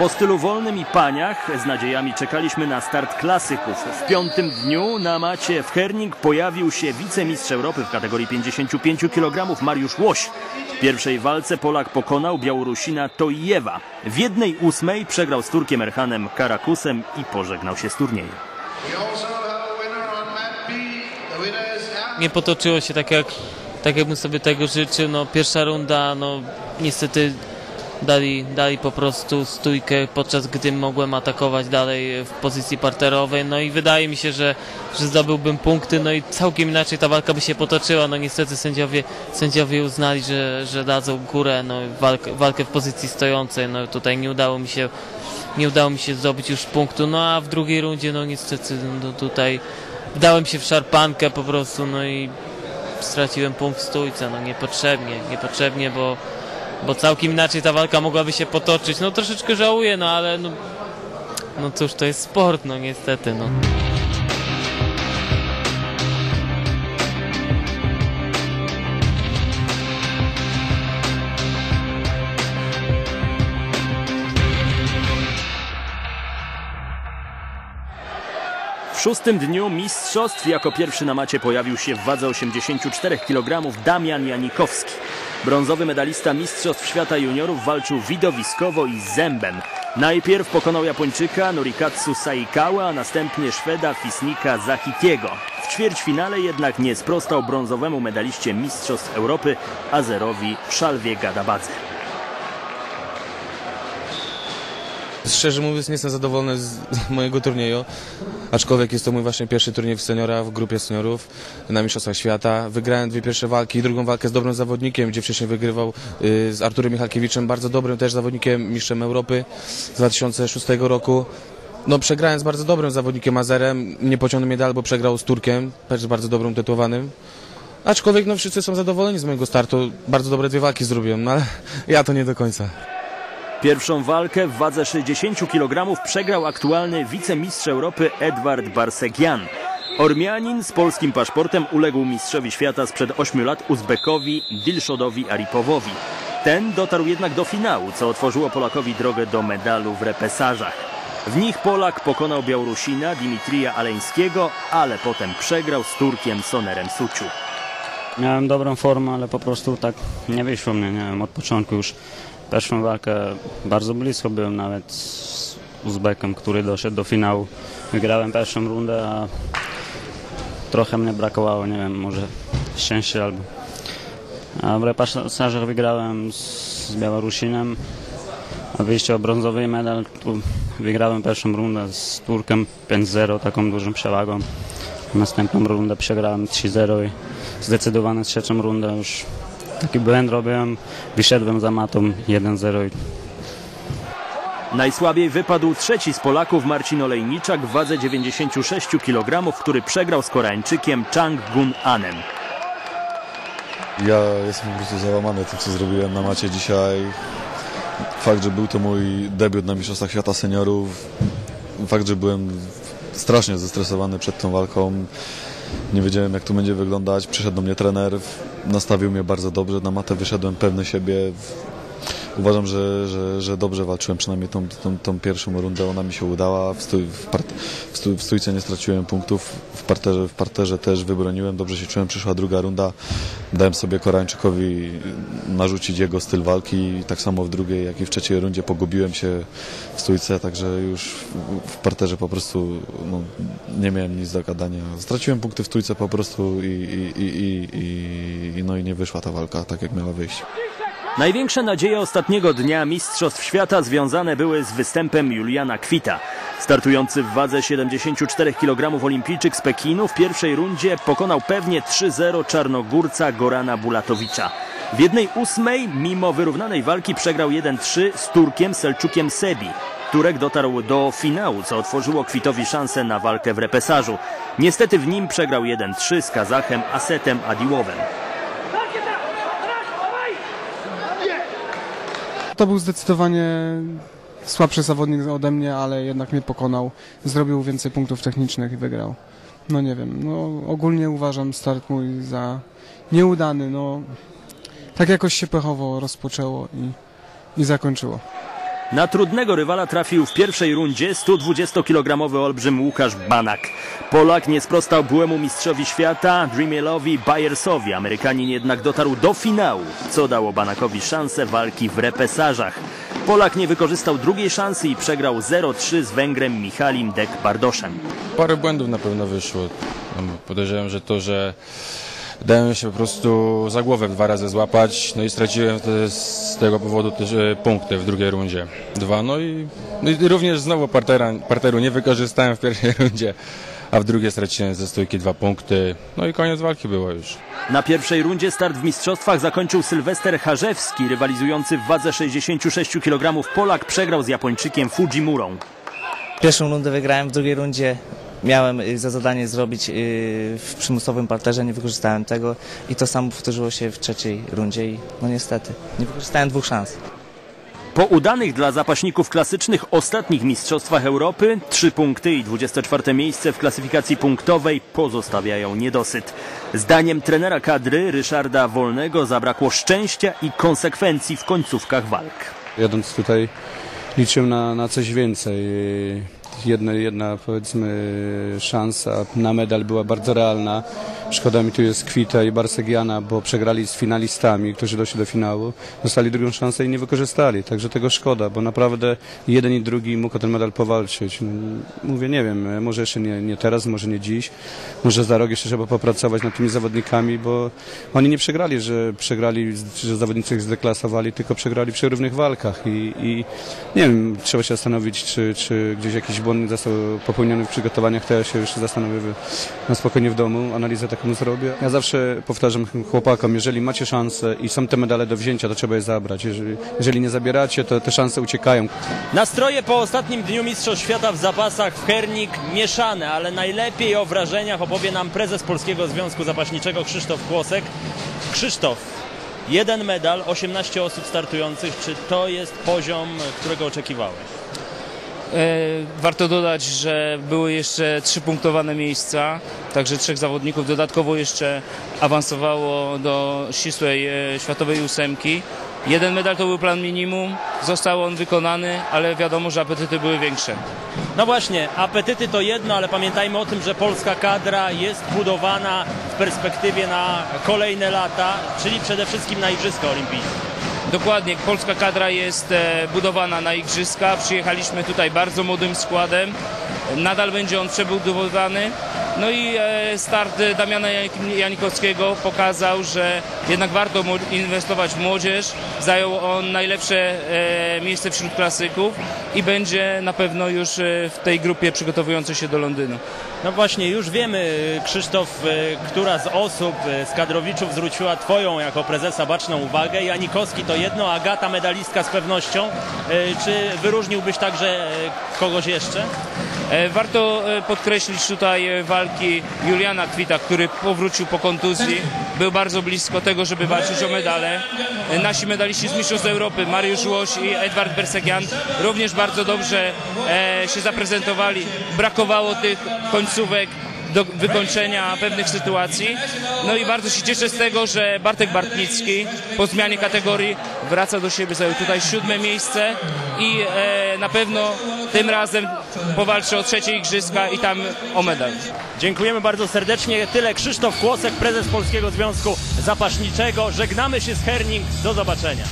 Po stylu wolnym i paniach z nadziejami czekaliśmy na start klasyków. W piątym dniu na macie w Herning pojawił się wicemistrz Europy w kategorii 55 kg Mariusz Łoś. W pierwszej walce Polak pokonał Białorusina Toijewa. W jednej ósmej przegrał z Turkiem Erhanem Karakusem i pożegnał się z turnieju. Nie potoczyło się tak jak, tak jak bym sobie tego życzył. No, pierwsza runda, no niestety dali, dali po prostu stójkę, podczas gdy mogłem atakować dalej w pozycji parterowej. No i wydaje mi się, że, że zdobyłbym punkty, no i całkiem inaczej ta walka by się potoczyła. No niestety sędziowie, sędziowie uznali, że, że dadzą górę, no walkę, walkę w pozycji stojącej. No tutaj nie udało mi się nie udało mi się zdobyć już punktu, no a w drugiej rundzie no niestety no, tutaj wdałem się w szarpankę po prostu, no i straciłem punkt w stójce, no niepotrzebnie, niepotrzebnie, bo bo całkiem inaczej ta walka mogłaby się potoczyć. No troszeczkę żałuję, no ale no, no cóż, to jest sport, no niestety, no. W szóstym dniu mistrzostw jako pierwszy na macie pojawił się w wadze 84 kg Damian Janikowski. Brązowy medalista Mistrzostw Świata Juniorów walczył widowiskowo i zębem. Najpierw pokonał Japończyka Norikatsu Saikawa, a następnie Szweda Fisnika Zahikiego. W ćwierćfinale jednak nie sprostał brązowemu medaliście Mistrzostw Europy Azerowi Szalwie Gadabadze. Szczerze mówiąc nie jestem zadowolony z mojego turnieju, aczkolwiek jest to mój właśnie pierwszy turniej w seniora, w grupie seniorów na Mistrzostwach Świata. Wygrałem dwie pierwsze walki, drugą walkę z dobrym zawodnikiem, gdzie wcześniej wygrywał y, z Arturem Michalkiewiczem, bardzo dobrym też zawodnikiem, mistrzem Europy z 2006 roku. No przegrałem z bardzo dobrym zawodnikiem Azerem, nie pociągnął mnie dalej, bo przegrał z Turkiem, też bardzo dobrym tytułowanym. Aczkolwiek no wszyscy są zadowoleni z mojego startu, bardzo dobre dwie walki zrobiłem, no ale ja to nie do końca. Pierwszą walkę w wadze 60 kg przegrał aktualny wicemistrz Europy Edward Barsegian. Ormianin z polskim paszportem uległ mistrzowi świata sprzed 8 lat Uzbekowi Dilszodowi Aripowowi. Ten dotarł jednak do finału, co otworzyło Polakowi drogę do medalu w repesażach. W nich Polak pokonał Białorusina Dimitrija Aleńskiego, ale potem przegrał z Turkiem Sonerem Suciu. Miałem dobrą formę, ale po prostu tak nie wyszło mnie, nie wiem, od początku już pierwszą walkę bardzo blisko byłem nawet z Uzbekiem, który doszedł do finału. Wygrałem pierwszą rundę, a trochę mnie brakowało, nie wiem, może szczęścia albo... A w repasażach wygrałem z Białorusinem, a wyjście o brązowy medal, tu wygrałem pierwszą rundę z Turkiem 5-0, taką dużą przewagą. Następną rundę przegrałem 3-0 i zdecydowanie trzecią rundę już taki błęd robiłem, wyszedłem za matą 1-0 i Najsłabiej wypadł trzeci z Polaków Marcin Olejniczak w wadze 96 kg, który przegrał z Koreańczykiem Chang Gun Anem. Ja jestem po prostu załamany tym, co zrobiłem na macie dzisiaj. Fakt, że był to mój debiut na Mistrzostwach Świata Seniorów. Fakt, że byłem strasznie zestresowany przed tą walką. Nie wiedziałem, jak to będzie wyglądać. Przyszedł do mnie trener, nastawił mnie bardzo dobrze. Na matę wyszedłem pewny siebie. Uważam, że, że, że dobrze walczyłem, przynajmniej tą, tą, tą pierwszą rundę. Ona mi się udała. W, stój, w, part, w, stój, w stójce nie straciłem punktów. W parterze, w parterze też wybroniłem. Dobrze się czułem. Przyszła druga runda. Dałem sobie Koreańczykowi narzucić jego styl walki. Tak samo w drugiej, jak i w trzeciej rundzie pogubiłem się w stójce, także już w parterze po prostu no, nie miałem nic do gadania. Straciłem punkty w stójce po prostu i, i, i, i, i, no i nie wyszła ta walka tak, jak miała wyjść. Największe nadzieje ostatniego dnia Mistrzostw Świata związane były z występem Juliana Kwita. Startujący w wadze 74 kg olimpijczyk z Pekinu w pierwszej rundzie pokonał pewnie 3-0 czarnogórca Gorana Bulatowicza. W jednej ósmej, mimo wyrównanej walki, przegrał 1-3 z Turkiem Selczukiem Sebi. Turek dotarł do finału, co otworzyło Kwitowi szansę na walkę w repesażu. Niestety w nim przegrał 1-3 z Kazachem Asetem Adiłowem. To był zdecydowanie słabszy zawodnik ode mnie, ale jednak mnie pokonał. Zrobił więcej punktów technicznych i wygrał. No nie wiem, no ogólnie uważam start mój za nieudany, no tak jakoś się pechowo rozpoczęło i, i zakończyło. Na trudnego rywala trafił w pierwszej rundzie 120-kilogramowy olbrzym Łukasz Banak. Polak nie sprostał byłemu mistrzowi świata Dreamielowi Bayersowi. Amerykanin jednak dotarł do finału, co dało Banakowi szansę walki w repesażach. Polak nie wykorzystał drugiej szansy i przegrał 0-3 z Węgrem Michalim Dek-Bardoszem. Parę błędów na pewno wyszło. No, Podejrzewam, że to, że dałem się po prostu za głowę dwa razy złapać, no i straciłem te, z tego powodu też e, punkty w drugiej rundzie. Dwa, no i, no i również znowu partera, parteru nie wykorzystałem w pierwszej rundzie, a w drugiej straciłem ze stójki dwa punkty, no i koniec walki było już. Na pierwszej rundzie start w mistrzostwach zakończył Sylwester Harzewski, rywalizujący w wadze 66 kg. Polak przegrał z Japończykiem Fujimurą. Pierwszą rundę wygrałem, w drugiej rundzie miałem y, za zadanie zrobić y, w przymusowym parterze, nie wykorzystałem tego i to samo powtórzyło się w trzeciej rundzie i no niestety nie wykorzystałem dwóch szans. Po udanych dla zapaśników klasycznych ostatnich mistrzostwach Europy, 3 punkty i 24 miejsce w klasyfikacji punktowej pozostawiają niedosyt. Zdaniem trenera kadry Ryszarda Wolnego zabrakło szczęścia i konsekwencji w końcówkach walk. Jadąc tutaj liczyłem na, na coś więcej. Jedna, jedna powiedzmy szansa na medal była bardzo realna. Szkoda mi tu jest Kwita i Barsegiana, bo przegrali z finalistami, którzy doszli do finału. Dostali drugą szansę i nie wykorzystali. Także tego szkoda, bo naprawdę jeden i drugi mógł o ten medal powalczyć. Mówię, nie wiem, może jeszcze nie, nie teraz, może nie dziś. Może za rok jeszcze trzeba popracować nad tymi zawodnikami, bo oni nie przegrali, że przegrali, że zawodnicy zdeklasowali, tylko przegrali przy równych walkach i, i nie wiem, trzeba się zastanowić, czy, czy gdzieś jakiś błąd został popełniony w przygotowaniach, to ja się już zastanowię na spokojnie w domu, analizę taką zrobię. Ja zawsze powtarzam chłopakom, jeżeli macie szansę i są te medale do wzięcia, to trzeba je zabrać. Jeżeli, jeżeli nie zabieracie, to te szanse uciekają. Nastroje po ostatnim dniu Mistrzostw Świata w zapasach w Hernik mieszane, ale najlepiej o wrażeniach opowie nam prezes Polskiego Związku Zapaśniczego Krzysztof Kłosek. Krzysztof, jeden medal, 18 osób startujących. Czy to jest poziom, którego oczekiwałeś? E, Warto dodać, że były jeszcze trzy punktowane miejsca, także trzech zawodników dodatkowo jeszcze awansowało do ścisłej e, światowej ósemki. Jeden medal to był plan minimum, został on wykonany, ale wiadomo, że apetyty były większe. No właśnie, apetyty to jedno, ale pamiętajmy o tym, że polska kadra jest budowana w perspektywie na kolejne lata, czyli przede wszystkim na Igrzyska Olimpijskie. Dokładnie, polska kadra jest e, budowana na igrzyska. Przyjechaliśmy tutaj bardzo młodym składem. Nadal będzie on przebudowywany. No i e, start Damiana Janik- Janikowskiego pokazał, że jednak warto inwestować w młodzież. Zajął on najlepsze e, miejsce wśród klasyków i będzie na pewno już e, w tej grupie przygotowującej się do Londynu. No właśnie, już wiemy, Krzysztof, która z osób, z kadrowiczów zwróciła Twoją jako prezesa baczną uwagę. Janikowski to jedno, Agata medalistka z pewnością. Czy wyróżniłbyś także kogoś jeszcze? Warto podkreślić tutaj e, walki Juliana Kwita, który powrócił po kontuzji. Był bardzo blisko tego, żeby walczyć o medale. Nasi medaliści z Mistrzostw Europy, Mariusz Łoś i Edward Bersegian, również bardzo dobrze e, się zaprezentowali. Brakowało tych końcówek do wykończenia pewnych sytuacji. No i bardzo się cieszę z tego, że Bartek Bartnicki po zmianie kategorii wraca do siebie, zajął tutaj siódme miejsce i e, na pewno tym razem powalczy o trzecie igrzyska i tam o medal. Dziękujemy bardzo serdecznie. Tyle Krzysztof Kłosek, prezes Polskiego Związku Zapaśniczego. Żegnamy się z Herning. Do zobaczenia.